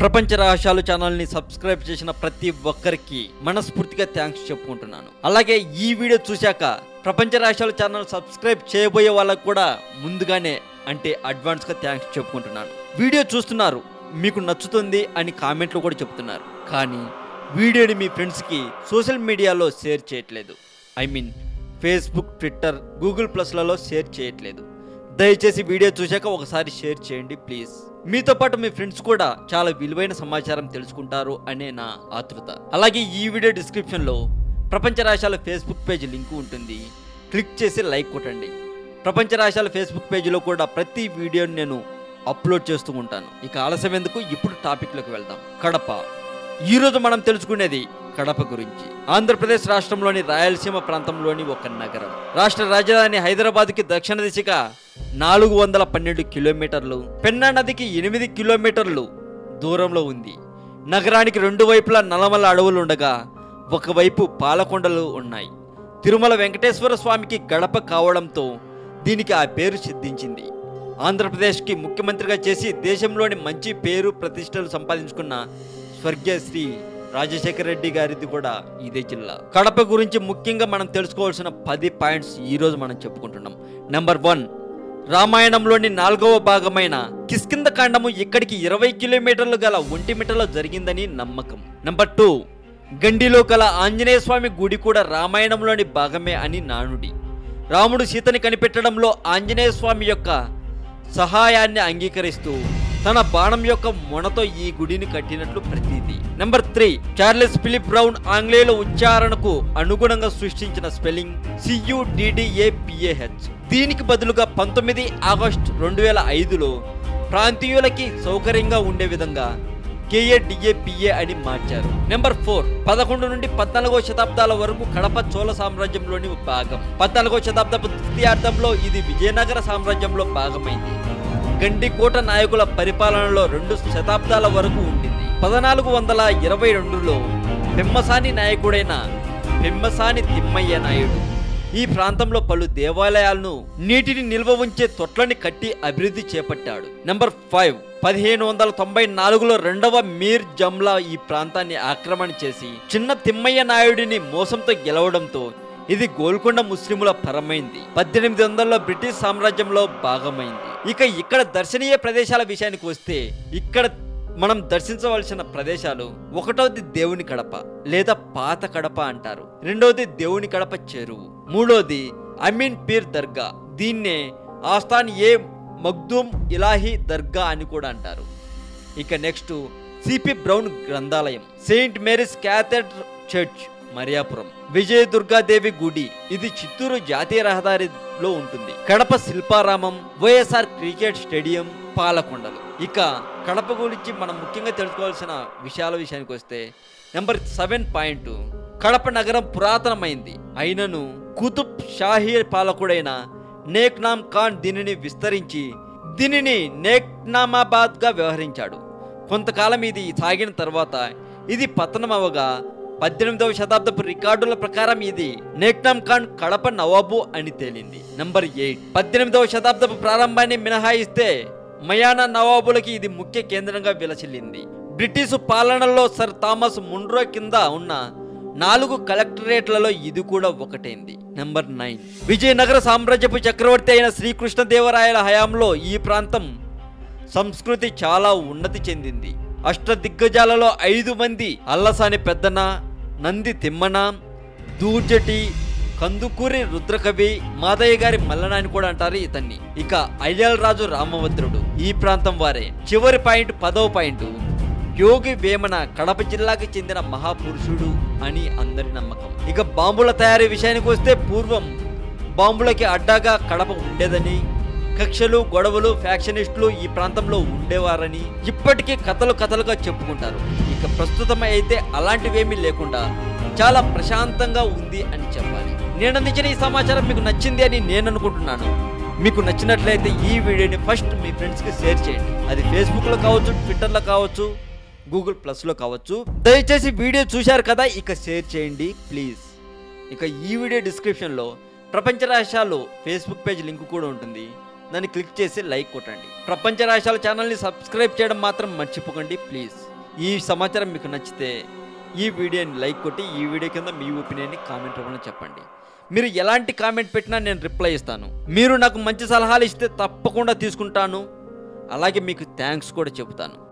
ప్రపంచ రహస్యాలు ఛానల్ని సబ్స్క్రైబ్ చేసిన ప్రతి ఒక్కరికి మనస్ఫూర్తిగా థ్యాంక్స్ చెప్పుకుంటున్నాను. అలాగే ఈ వీడియో చూశాక ప్రపంచ రహస్యాలు ఛానల్ సబ్స్క్రైబ్ చేయబోయే వాళ్ళకు కూడా ముందుగానే అంటే అడ్వాన్స్గా థ్యాంక్స్ చెప్పుకుంటున్నాను. వీడియో చూస్తున్నారు మీకు నచ్చుతుంది అని కామెంట్లు కూడా చెప్తున్నారు. కానీ వీడియోని మీ ఫ్రెండ్స్కి సోషల్ మీడియాలో షేర్ చేయట్లేదు. I mean Facebook Twitter Google ప్లస్లలో share చేయట్లేదు. దయచేసి వీడియో చూశాక ఒకసారి షేర్ చేయండి ప్లీజ్. మీతో పాటు మీ ఫ్రెండ్స్ కూడా చాలా విలువైన సమాచారం తెలుసుకుంటారు అనే నా ఆతృత అలాగే ఈ వీడియో డిస్క్రిప్షన్లో ప్రపంచ రాష్ట్రాల ఫేస్బుక్ పేజ్ లింక్ ఉంటుంది. క్లిక్ చేసి లైక్ కొట్టండి. ప్రపంచ రాష్ట్రాల ఫేస్బుక్ పేజీలో కూడా ప్రతి వీడియోని నేను అప్లోడ్ చేస్తూ ఉంటాను. ఇక ఆలస్యం ఎందుకు? ఇప్పుడు టాపిక్లోకి వెళ్దాం. కడప. ఈరోజు మనం తెలుసుకునేది కడప గురించి. ఆంధ్రప్రదేశ్ రాష్ట్రంలోని రాయలసీమ ప్రాంతంలోని ఒక నగరం. రాష్ట్ర రాజధాని హైదరాబాద్కి దక్షిణ దిశగా నాలుగు వందల పన్నెండు కిలోమీటర్లు పెన్నా నదికి ఎనిమిది కిలోమీటర్లు దూరంలో ఉంది. నగరానికి రెండు వైపులా నలమల అడవులు ఉండగా ఒకవైపు పాలకొండలు ఉన్నాయి. తిరుమల వెంకటేశ్వర స్వామికి గడప కావడంతో దీనికి ఆ పేరు సిద్ధించింది. ఆంధ్రప్రదేశ్కి ముఖ్యమంత్రిగా చేసి దేశంలోని మంచి పేరు ప్రతిష్టలు సంపాదించుకున్న స్వర్గీయ శ్రీ రాజశేఖర రెడ్డి గారిది కూడా ఇదే జిల్లా కడప గురించి ముఖ్యంగా మనం తెలుసుకోవాల్సిన పది పాయింట్స్ ఈరోజు మనం చెప్పుకుంటున్నాం. నెంబర్ వన్ రామాయణంలోని నాలుగవ భాగమైన కిష్కింద కాండము ఇక్కడికి ఇరవై కిలోమీటర్లు గల ఒంటిమిటలో జరిగిందని నమ్మకం. నెంబర్ టూ గండిలో గల ఆంజనేయ స్వామి గుడి కూడా రామాయణంలోని భాగమే అని నానుడి. రాముడు సీతని కనిపెట్టడంలో ఆంజనేయ స్వామి యొక్క సహాయాన్ని అంగీకరిస్తూ తన బాణం యొక్క మొనతో ఈ గుడిని కట్టినట్లు ప్రతీది number three Charles Philip Brown ఆంగ్లేయుల ఉచ్చారణకు అనుగుణంగా సృష్టించిన స్పెల్లింగ్ సియుడిడిఏపిఏహెచ్ దీనికి బదులుగా పంతొమ్మిది ఆగస్ట్ రెండు వేల ఐదులో ప్రాంతీయులకి సౌకర్యంగా ఉండే విధంగా కేఏడిఏపిఏ అని మార్చారు. నెంబర్ ఫోర్ పదకొండు నుండి పద్నాలుగో శతాబ్దాల వరకు కడప చోళ సామ్రాజ్యంలోని భాగం. పద్నాలుగో శతాబ్దపు ద్వితీయార్థంలో ఇది విజయనగర సామ్రాజ్యంలో భాగమైంది. గండికోట నాయకుల పరిపాలనలో రెండు శతాబ్దాల వరకు ఉండింది. పద్నాలుగు వందల ఇరవై రెండులో పెమ్మసాని నాయకుడైన పెమ్మసాని తిమ్మయ్య నాయుడు ఈ ప్రాంతంలో పలు దేవాలయాలను నీటిని నిల్వ ఉంచే తొట్లని కట్టి అభివృద్ధి చేపట్టాడు. నెంబర్ ఫైవ్ పదిహేను వందల తొంభై నాలుగులో రెండవ మీర్ జమ్లా ఈ ప్రాంతాన్ని ఆక్రమణ చేసి చిన్న తిమ్మయ్య నాయుడిని మోసంతో గెలవడంతో ఇది గోల్కొండ ముస్లిముల పరమైంది. పద్దెనిమిది వందల్లో బ్రిటిష్ సామ్రాజ్యంలో భాగమైంది. ఇక ఇక్కడ దర్శనీయ ప్రదేశాల విషయానికి వస్తే ఇక్కడ మనం దర్శించవలసిన ప్రదేశాలు ఒకటవది దేవుని కడప లేదా పాత కడప అంటారు. రెండవది దేవుని కడప చెరువు. మూడోది అమీన్ పీర్ దర్గా. దీన్నే ఆస్థాన్ ఏ మగ్దూమ్ ఇలాహి దర్గా అని కూడా అంటారు. ఇక నెక్స్ట్ సిపి బ్రౌన్ గ్రంథాలయం saint Mary's cathedral church. Mariapuram. Vijaya Durgadevi గుడి ఇది చిత్తూరు జాతీయ రహదారిలో ఉంటుంది. Kadapa Shilparamam YSR cricket stadium Palakondalu. ఇక కడప గురించి మనం ముఖ్యంగా తెలుసుకోవాల్సిన విషయాల విషయానికి వస్తే నెంబర్ సెవెన్ పాయింట్ కడప నగరం పురాతనమైంది. అయినను కుతుబ్ షాహీ పాలకుడైన నేక్నామ్ ఖాన్ దీనిని విస్తరించి దీనిని నేక్నామాబాద్గా వ్యవహరించాడు. కొంతకాలం ఇది సాగిన తర్వాత ఇది పతనమవగా పద్దెనిమిదవ శతాబ్దపు రికార్డుల ప్రకారం ఇది నేక్నామ్ ఖాన్ కడప నవాబు అని తేలింది. Number eight. పద్దెనిమిదవ శతాబ్దపు ప్రారంభాన్ని మినహాయిస్తే మయానా నవాబులకి ఇది ముఖ్య కేంద్రంగా విలసిల్లింది. బ్రిటిషు పాలనలో సర్ థామస్ ముండ్రో కింద ఉన్న నాలుగు కలెక్టరేట్లలో ఇది కూడా ఒకటైంది. Number nine. విజయనగర సామ్రాజ్యపు చక్రవర్తి అయిన శ్రీకృష్ణదేవరాయల హయాంలో ఈ ప్రాంతం సంస్కృతి చాలా ఉన్నతి చెందింది. అష్ట దిగ్గజాలలో ఐదు మంది అల్లసాని పెద్దన నంది తిమ్మన దూర్జటి కందుకూరి రుద్రకవి మాదయ్య గారి మల్లన అని కూడా అంటారు ఇతన్ని. ఇక అయ్యల్ రాజు రామభద్రుడు ఈ ప్రాంతం వారే. చివరి పాయింట్ పదవ పాయింట్. యోగి వేమన కడప జిల్లాకి చెందిన మహాపురుషుడు అని అందరి నమ్మకం. ఇక బాంబుల తయారీ విషయానికి వస్తే పూర్వం బాంబులకి అడ్డాగా కడప ఉండేదని కక్షలు గొడవలు ఫ్యాక్షనిస్టులు ఈ ప్రాంతంలో ఉండేవారని ఇప్పటికీ కథలు కథలుగా చెప్పుకుంటారు. ఇక ప్రస్తుతం అయితే అలాంటివేమీ లేకుండా చాలా ప్రశాంతంగా ఉంది అని చెప్పాలి. నేను అందించిన ఈ సమాచారం మీకు నచ్చింది అని నేను అనుకుంటున్నాను. మీకు నచ్చినట్లయితే ఈ వీడియోని ఫస్ట్ మీ ఫ్రెండ్స్కి షేర్ చేయండి. అది ఫేస్బుక్లో కావచ్చు ట్విట్టర్లో కావచ్చు గూగుల్ ప్లస్లో కావచ్చు. దయచేసి వీడియో చూశారు కదా ఇక షేర్ చేయండి ప్లీజ్. ఇక ఈ వీడియో డిస్క్రిప్షన్లో ప్రపంచ రహస్యాలు ఫేస్బుక్ పేజ్ లింక్ కూడా ఉంటుంది. దాన్ని క్లిక్ చేసి లైక్ కొట్టండి. ప్రపంచ రాష్ట్రాల ఛానల్ని సబ్స్క్రైబ్ చేయడం మాత్రం మర్చిపోకండి ప్లీజ్. ఈ సమాచారం మీకు నచ్చితే ఈ వీడియోని లైక్ కొట్టి ఈ వీడియో కింద మీ ఒపీనియన్ని కామెంట్ రూపంలో చెప్పండి. మీరు ఎలాంటి కామెంట్ పెట్టినా నేను రిప్లై ఇస్తాను. మీరు నాకు మంచి సలహాలు ఇస్తే తప్పకుండా తీసుకుంటాను. అలాగే మీకు థ్యాంక్స్ కూడా చెబుతాను.